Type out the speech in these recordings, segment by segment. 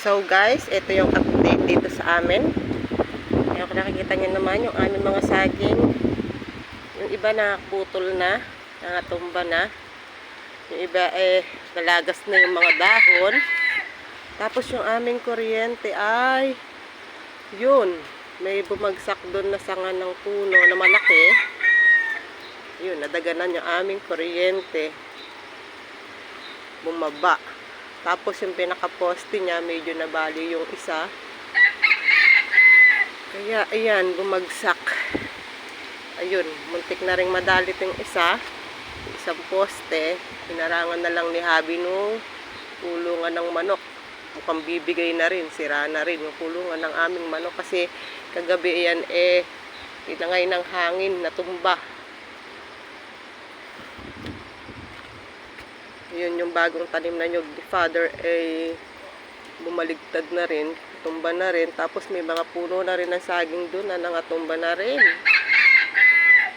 So guys, ito yung update dito sa amin. Ayan, kung nakikita niyo naman yung aming mga saging. Yung iba nakaputol na, nangatumba na. Yung iba eh, nalagas na yung mga dahon. Tapos yung aming kuryente ay, yun, may bumagsak doon na sanga ng puno na malaki. Yun, nadaganan yung aming kuryente. Bumaba. Tapos yung pinaka-poste niya, medyo nabali yung isa. Kaya, ayan, bumagsak. Ayun, muntik na rin madalit yung isa. Isang poste. Hinarangan na lang ni Habi nung kulungan ng manok. Mukhang bibigay na rin, sira na rin yung kulungan ng aming manok. Kasi kagabi yan eh, tinangay ng hangin, natumba. Yun yung bagong tanim na ni Father ay bumaligtad na rin, tumba na rin. Tapos may mga puno na rin ng saging doon na nangatumba na rin.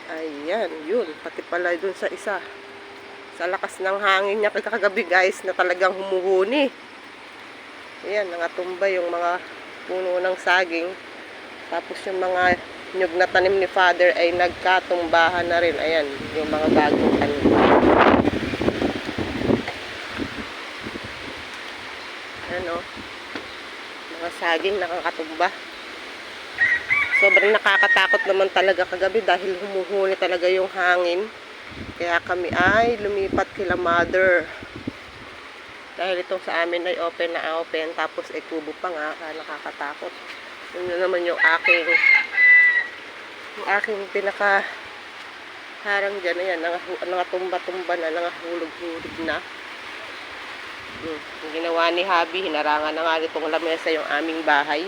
Ayan, yun. Pati pala doon sa isa. Sa lakas ng hangin niya kagabi guys na talagang humuhuni. Ayan, nangatumba yung mga puno ng saging. Tapos yung mga nyug na tanim ni Father ay nagkatumbahan na rin. Ayan, yung mga bagong tanim. Ano? Mga saging nakakatumba. Sobrang nakakatakot naman talaga kagabi dahil humuhuni talaga yung hangin. Kaya kami ay lumipat kila mother. Dahil itong sa amin ay open na open tapos ay kubo pa nga nakakatakot. Yun na naman yung aking yung aking pinaka harang dyan ayan, nangatumba-tumba na, nangahulog-hulog na. Yung ginawa ni Habi, hinarangan na nga itong lamesa yung aming bahay.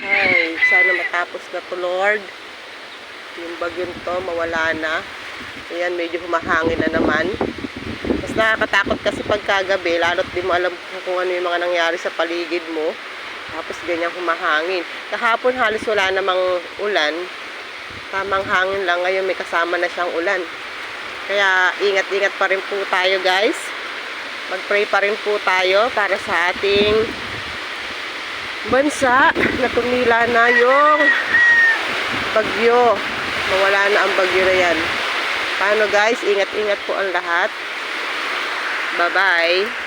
Ay, sana matapos na to Lord. Yung bagyon to, mawala na. Ayan, medyo humahangin na naman. Mas nakakatakot kasi pagkagabi, lalo't di mo alam kung ano yung mga nangyari sa paligid mo. Tapos ganyan humahangin. Kahapon halos wala namang ulan. Tamang hangin lang. Ngayon may kasama na siyang ulan. Kaya ingat-ingat pa rin po tayo guys. Mag-pray pa rin po tayo para sa ating bansa na tumila na yung bagyo. Mawala na ang bagyo na yan. Paano guys? Ingat-ingat po ang lahat. Bye-bye.